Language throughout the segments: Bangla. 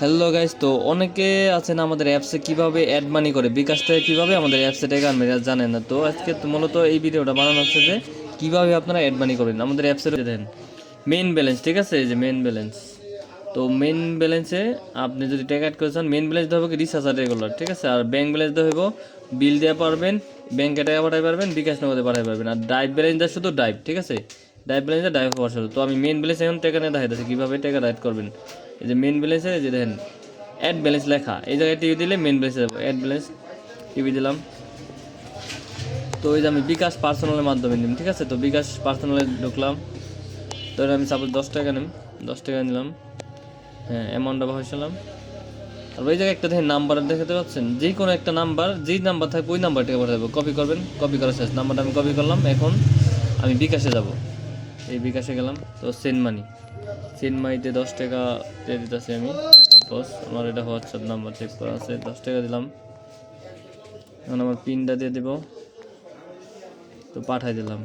হ্যালো গাইস তো অনেকে আছেন আমাদের অ্যাপসে কীভাবে অ্যাড মানি করে? বিকাশ থেকে কীভাবে আমাদের অ্যাপসে টাকা আনবেন জানেন না। তো আজকে মূলত এই ভিডিওটা বানানো হচ্ছে যে কীভাবে আপনারা অ্যাড মানি করবেন আমাদের অ্যাপসে দেন মেইন ব্যালেন্স ঠিক আছে? এই যে মেইন ব্যালেন্স তো মেইন ব্যালেন্সে আপনি যদি টাকা অ্যাড করেছেন মেইন ব্যালেন্স হবে রিচার্জ আর রেগুলার ঠিক আছে? আর ব্যাংক ব্যালেন্স হইব বিল দেওয়া পারবেন ব্যাংকে টাকা পাঠাই পারবেন, বিকাশ নগদে পাঠাই পারবেন। আর ডাইভ ব্যালেন্স দেওয়া শুধু ডাইভ ঠিক আছে? ডাইভ ব্যালেন্সে ডাইভ হওয়ার শুধু তো আমি মেইন ব্যালেন্স এখন টাকা নিয়ে দেখাইতেছি কীভাবে টাকা রাইট করবেন। এই যে মেইন ব্যালেন্সে যে দেখেন অ্যাড ব্যালেন্স লেখা। এই জায়গায় টিভি দিলে মেন ব্যালেন্সে যাব। অ্যাড ব্যালেন্স টিভি দিলাম। তো ওই যে আমি বিকাশ পার্সোনালের মাধ্যমে নিলাম, ঠিক আছে? তো বিকাশ পার্সোনালে ঢুকলাম। তো আমি সাপোজ দশ টাকা নিলাম দশ টাকা নিলাম। হ্যাঁ অ্যামাউন্টটা বসালাম আর ওই জায়গায় একটা দেখেন নাম্বার দেখাতে পাচ্ছেন। যে কোনো একটা নাম্বার যেই নাম্বার থাকবে ওই নাম্বারটাকে পাঠাবো। কপি করবেন কপি করা শেষ। নাম্বারটা আমি কপি করলাম। এখন আমি বিকাশে যাব। এই বিকাশে গেলাম। তো সেন্ড মানি সেন্ড মানিতে দশ টাকা দিয়ে দিতেছি আমি। সাপোজ আমার এটা হোয়াটসঅ্যাপ নাম্বার চেক করা আছে, দশ টাকা দিলাম। এখন আমার পিনটা দিয়ে দেব। তো পাঠাই দিলাম।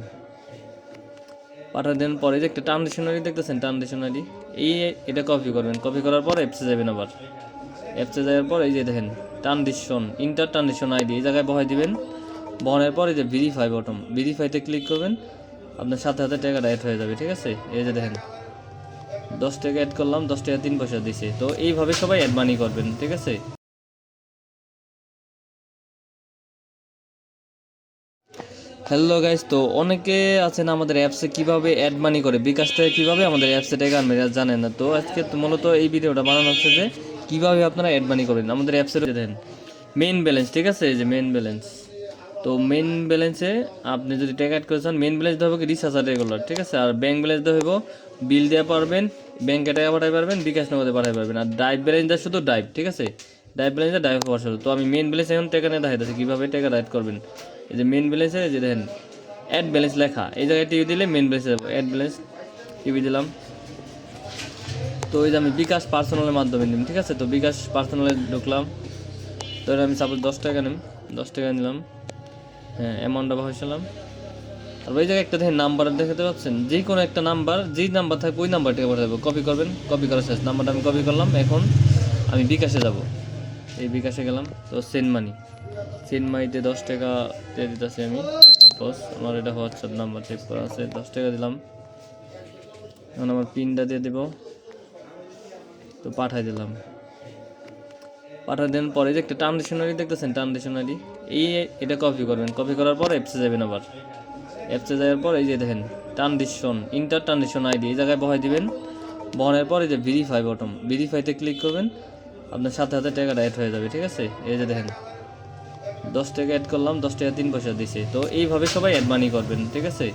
পাঠাই দেন পরে যে একটা ট্রানজেকশনারি দেখতেছেন ট্রানজেকশনারি এই এটা কপি করবেন। কপি করার পর অ্যাপসে যাবেন আবার। অ্যাপসে যাওয়ার পর এই যে দেখেন ট্রানজেকশন ইন্টার ট্রানজেকশন আইডি এই জায়গায় বহাই দিবেন। বহানোর পর এই যে ভেরিফাই বটম ভেরিফাইতে ক্লিক করবেন। আপনার সাথে সাথে টাকাটা অ্যাড হয়ে যাবে, ঠিক আছে? এই যে দেখেন দশ টাকা অ্যাড করলাম, দশ টাকা তিন পয়সা দিছে। তো এইভাবে সবাই অ্যাড মানি করবেন, ঠিক আছে? হ্যালো গাইস তো অনেকে আছেন আমাদের অ্যাপসে কীভাবে অ্যাড মানি করে, বিকাশ থেকে কীভাবে আমাদের অ্যাপসে টাকা আনবেন এটা জানেন না। তো আজকে মূলত এই ভিডিওটা বানানো হচ্ছে যে, কীভাবে আপনারা অ্যাড মানি করবেন আমাদের অ্যাপসে দেন মেইন ব্যালেন্স ঠিক আছে? এই যে মেইন ব্যালেন্স তো মেইন ব্যালেন্সে আপনি যদি টাকা অ্যাড করেছেন মেইন ব্যালেন্স দেওয়া হবে রিচার্জ আর রেগুলার ঠিক আছে? আর ব্যাংক ব্যালেন্স দেওয়া হইব বিল দেওয়া পারবেন ব্যাংকে টাকা পাঠাই পারবেন, বিকাশ নগদে পাঠাই পারবেন। আর ডাইভ ব্যালেন্স দেওয়া শুধু ড্রাইভ ঠিক আছে? ড্রাইভ ব্যালেন্সে ডাইভ হওয়ার শুধু তো আমি মেন ব্যালেন্স এখন টাকা নিয়ে দেখাইতেছি কীভাবে টাকা রাইট করবেন? এই যে মেন ব্যালেন্সে যে দেখেন অ্যাড ব্যালেন্স লেখা। এই জায়গায় টিভি দিলে মেন ব্যালেন্সে যাব অ্যাড ব্যালেন্স টিভি দিলাম। তো ওই যে আমি বিকাশ পার্সোনালের মাধ্যমে নিলাম, ঠিক আছে? তো বিকাশ পার্সোনালে ঢুকলাম। তো আমি সাপোজ দশ টাকা নিলাম। দশ টাকা নিলাম। হ্যাঁ অ্যামাউন্টটা বসালাম আর ওই জায়গায় একটা দেখেন নাম্বার দেখাতে পাচ্ছেন? যে কোনো একটা নাম্বার যেই নাম্বার থাকবে ওই নাম্বার থেকে পাঠাবো কপি করবেন কপি করা শেষ। নাম্বারটা আমি কপি করলাম, এখন আমি বিকাশে যাব। এই বিকাশে গেলাম, তো সেন্ড মানি সেন্ড মানিতে দশ টাকা দিয়ে দিতেছি আমি। সাপোজ আমার এটা হোয়াটসঅ্যাপ নাম্বার চেক করা আছে, দশ টাকা দিলাম। এখন আমার পিনটা দিয়ে দেবো। তো পাঠাই দিলাম। পাঠাই দেন পরে যে একটা ট্রানজেকশনারি দেখতেছেন? ট্রানজেকশনারি এই এটা কপি করবেন। কপি করার পর অ্যাপসে যাবেন আবার। অ্যাপসে যাওয়ার পর এই যে দেখেন ট্রানজিশন ইন্টার ট্রানজিশন আইডি এই জায়গায় বহাই দিবেন। বহানোর পর এই যে ভেরিফাই বটম ভেরিফাইতে ক্লিক করবেন, আপনার সাথে সাথে টাকাটা অ্যাড হয়ে যাবে, ঠিক আছে? এই যে দেখেন, দশ টাকা অ্যাড করলাম, দশ টাকা তিন পয়সা দিছে। তো এইভাবে সবাই অ্যাড মানি করবেন, ঠিক আছে?